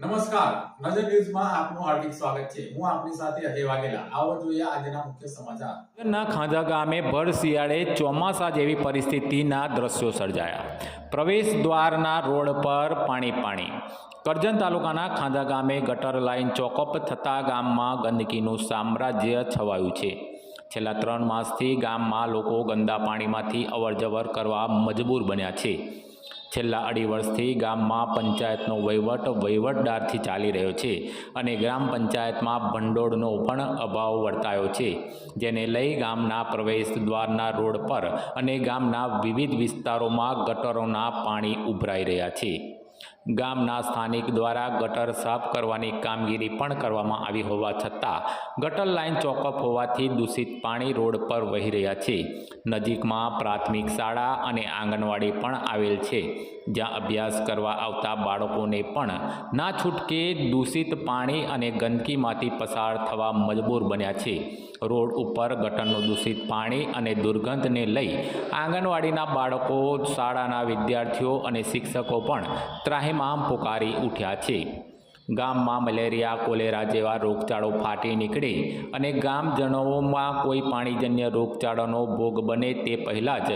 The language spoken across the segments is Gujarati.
નમસ્કાર. નજર ન્યૂઝમાં આપનું હાર્દિક સ્વાગત છે. હું આપની સાથે અજય વાઘેલા. આવો જોઈએ આજના મુખ્ય સમાચાર. ના ખાંજા ગામે ભર શિયાળે ચોમાસા જેવી પરિસ્થિતિના દ્રશ્યો સર્જાયા. પ્રવેશ દ્વારના રોડ પર પાણી પાણી. કરજણ તાલુકાના ખાંજા ગામે ગટર લાઇન ચોકઅપ થતાં ગામમાં ગંદકીનું સામ્રાજ્ય છવાયું છે. છેલ્લા ત્રણ માસથી ગામમાં લોકો ગંદા પાણીમાંથી અવરજવર કરવા મજબૂર બન્યા છે. છેલ્લા અઢી વર્ષથી ગામમાં પંચાયતનો વહીવટ વહીવટદારથી ચાલી રહ્યો છે અને ગ્રામ પંચાયતમાં ભંડોળનો પણ અભાવ વર્તાયો છે. જેને લઈ ગામના પ્રવેશ દ્વારના રોડ પર અને ગામના વિવિધ વિસ્તારોમાં ગટરોના પાણી ઉભરાઈ રહ્યા છે. ગામના સ્થાનિક દ્વારા ગટર સાફ કરવાની કામગીરી પણ કરવામાં આવી હોવા છતાં ગટર લાઇન ચોકઅપ હોવાથી દૂષિત પાણી રોડ પર વહી રહ્યા છે. નજીકમાં પ્રાથમિક શાળા અને આંગણવાડી પણ આવેલ છે. જ્યાં અભ્યાસ કરવા આવતા બાળકોને પણ ના છૂટકે દૂષિત પાણી અને ગંદકીમાંથી પસાર થવા મજબૂર બન્યા છે. રોડ ઉપર ગટરનું દૂષિત પાણી અને દુર્ગંધને લઈ આંગણવાડીના બાળકો, શાળાના વિદ્યાર્થીઓ અને શિક્ષકો પણ ત્રાહિમામ પુકારી ઉઠ્યા છે. ગામમાં મલેરિયા કોલેરા જેવા રોગચાળો ફાટી નીકળે અને ગામજનોમાં કોઈ પાણીજન્ય રોગચાળાનો ભોગ બને તે પહેલાં જ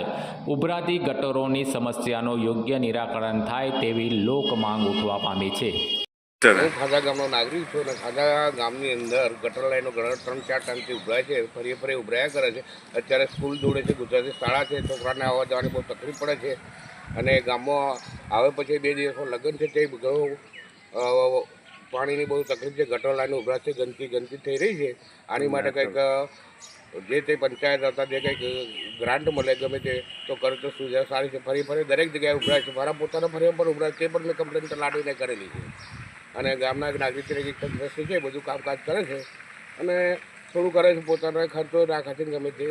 ઉભરાતી ગટરોની સમસ્યાનો યોગ્ય નિરાકરણ થાય તેવી લોક માંગ ઉઠવા પામી છે. હું ખાધા ગામનો નાગરિક છું અને ખાધા ગામની અંદર ગટર લાઈનો ઘણા ત્રણ ચાર ટાઈમથી ઉભરાય છે ફરી ફરી ઉભરાયા કરે છે. અત્યારે સ્કૂલ જોડે છે ગુજરાતી શાળા છે છોકરાને આવવા જવાની બહુ તકલીફ પડે છે અને ગામમાં આવે પછી બે દિવસમાં લગ્ન છે તે ઘણું પાણીની બહુ તકલીફ છે ગટર લાઈન ઉભરા છે ગંદકી ગંદકી થઈ રહી છે. આની માટે કંઈક જે તે પંચાયત હતા જે કંઈક ગ્રાન્ટ મળે ગમે તે તો કરે તો સુવિધા સારી છે. ફરી ફરી દરેક જગ્યાએ ઉભરાય છે. મારા પોતાના ફરી પર ઉભરા તે પણ મેં કમ્પ્લેન તલાટીને કરેલી છે. અને ગામના એક નાગરિક તરીકે તંદુરસ્તી છે બધું કામકાજ કરે છે. અને થોડું કરે છે પોતાનો ખર્ચો રાખે છે ગમે તે.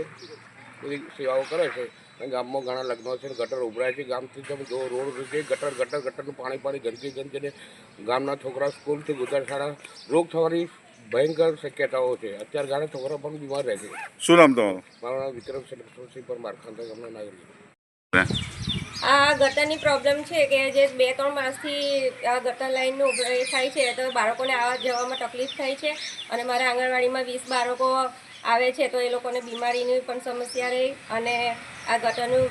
બધી સેવાઓ કરે છે. અને ગામમાં ઘણા લગ્નો છે ને ગટર ઉભરાય છે. ગામથી તમે જો રોડ છે. ગટર ગટર ગટરનું પાણી પાણી ગંદકી ગંદકીને ગામના છોકરા સ્કૂલથી ગુજરાત સારા રોગ થવાની ભયંકર શક્યતાઓ છે. અત્યારે ઘણા છોકરા પણ બીમાર રહે છે. શું નામ તમારું? મારું નામ વિક્રમ સિંહ પર મારખાંતા ગામના નાગરિક. આ ગટરની પ્રોબ્લેમ છે કે જે બે ત્રણ માસથી આ ગટર લાઈનનું ઉભરાઈ થાય છે તો બાળકોને આવવા જવામાં તકલીફ થાય છે. અને મારા આંગણવાડીમાં વીસ બાળકો આવે છે તો એ લોકોને બીમારીની પણ સમસ્યા રહી અને આ ગટરનું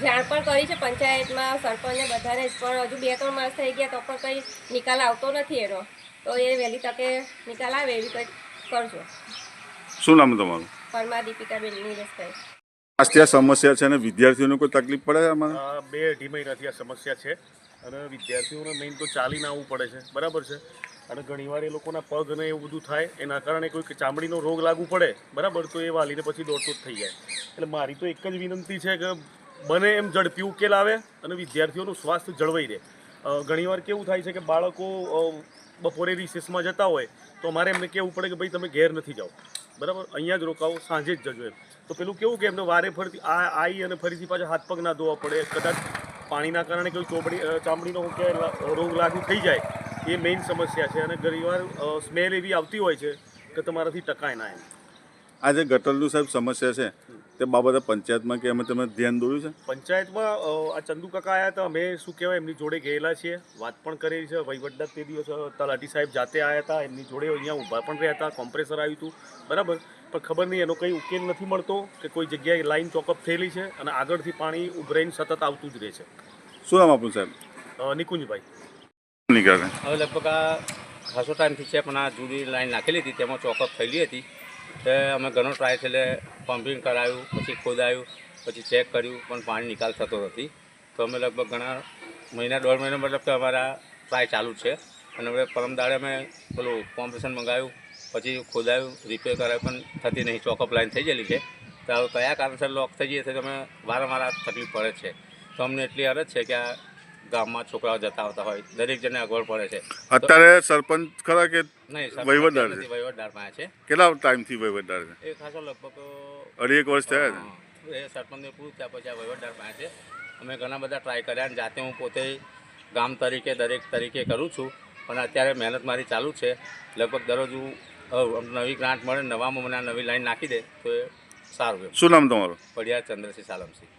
જાણ પણ કરી છે પંચાયતમાં સરપંચને બધાને જ પણ હજુ બે ત્રણ માસ થઈ ગયા તો પણ કંઈ નિકાલ આવતો નથી એનો. તો એ વહેલી તકે નિકાલ આવે એવી કંઈક કરજો. શું નામ તમારું? પરમા દીપિકાબેન નીરજભાઈ આ સમસ્યા છે અને વિદ્યાર્થીઓને કોઈ તકલીફ પડે છે આમાં બે અઢી મહિનાથી આ સમસ્યા છે અને વિદ્યાર્થીઓને મેઇન તો ચાલીને આવવું પડે છે. બરાબર છે? અને ઘણીવાર એ લોકોના પગ ને એવું બધું થાય, એના કારણે કોઈ ચામડીનો રોગ લાગુ પડે, બરાબર? તો એ વાલીને પછી દોડતો જ થઈ જાય. એટલે મારી તો એક જ વિનંતી છે કે બને એમ ઝડપી ઉકેલ આવે અને વિદ્યાર્થીઓનું સ્વાસ્થ્ય જળવાઈ રહે. ઘણીવાર કેવું થાય છે કે બાળકો બપોરે રિસેસમાં જતા હોય, તો અમારે એમને કહેવું પડે કે ભાઈ તમે ઘેર નથી જાઓ. બરાબર? અહીંયા જ રોકાવો, સાંજે જ જજો એમ. તો પેલું કેવું કે એમને વારે ફરતી, આ આવી અને ફરીથી પાછા હાથ પગ ના ધોવા પડે, કદાચ પાણીના કારણે કોઈ ચોપડી ચામડીનો કે રોગ લાગુ થઈ જાય. એ મેઇન સમસ્યા છે અને ઘણીવાર સ્મેલ એવી આવતી હોય છે કે તમારાથી ટકાય ના એમ. આ જે ગટરનું સાહેબ સમસ્યા છે તે બાબતે પંચાયતમાં કે અમે તમે ધ્યાન દોર્યું છે? પંચાયતમાં આ ચંદુ કાકા આવ્યા હતા અમે શું કહેવાય એમની જોડે ગયેલા છીએ વાત પણ કરેલી છે. વહીવટદાર તે દિવસ તલાટી સાહેબ જાતે આવ્યા હતા એમની જોડે અહીંયા ઊભા પણ રહ્યા હતા કોમ્પ્રેસર આવ્યું હતું બરાબર? પણ ખબર નહીં એનો કંઈ ઉકેલ નથી મળતો કે કોઈ જગ્યાએ લાઈન ચોકઅપ થયેલી છે અને આગળથી પાણી ઉભરાઈને સતત આવતું જ રહે છે. શું નામ આપણું સાહેબ? નિકુંજભાઈ. નીકળે હવે લગભગ આ ખાસો ટાઈમથી છે, પણ આ જૂની લાઈન નાખેલી હતી, તેમાં ચોકઅપ થયેલી હતી. તે અમે ઘણો ટ્રાય એટલે પમ્પિંગ કરાયું, પછી ખોદાયું, પછી ચેક કર્યું, પણ પાણી નિકાલ થતો નથી. તો અમે લગભગ ઘણા મહિના, દોઢ મહિના મતલબ કે અમારા ટ્રાય ચાલુ છે. અને હવે પરમ દાડે અમે પેલું કોમ્પ્રેશન મંગાવ્યું, પછી ખોદાયું રિપેર કરાયું, પણ થતી નહીં. ચોકઅપ લાઈન થઈ ગયેલી છે. તો કયા કારણસર લોક થઈ જઈએ તો અમે વારંવાર તકલીફ પડે છે. તો અમને એટલી અરજ છે કે આ ગામમાં છોકરાઓ જતા આવતા હોય. દરેક જણને અગવડ પડે છે. અત્યારે સરપંચ ખરા કે નહીં વહીવટદાર છે? વહીવટદાર પાસે છે. કેટલા ટાઈમથી વહીવટદાર છે? એ ખાસો લગભગ અઢી એક વર્ષ થયા છે? એ સરપંચને પૂરું થયા પછી આ વહીવટદાર પાસે છે. અમે ઘણા બધા ટ્રાય કર્યા અને જાતે હું પોતે ગામ તરીકે દરેક તરીકે કરું છું. પણ અત્યારે મહેનત મારી ચાલુ છે. લગભગ દરરોજ હું નવી ગ્રાન્ટ મળે નવામાં મને નવી લાઈન નાખી દે તો એ સારું શું નામ તમારું? પડિયા ચંદ્રસિંહ સાલમસિંહ.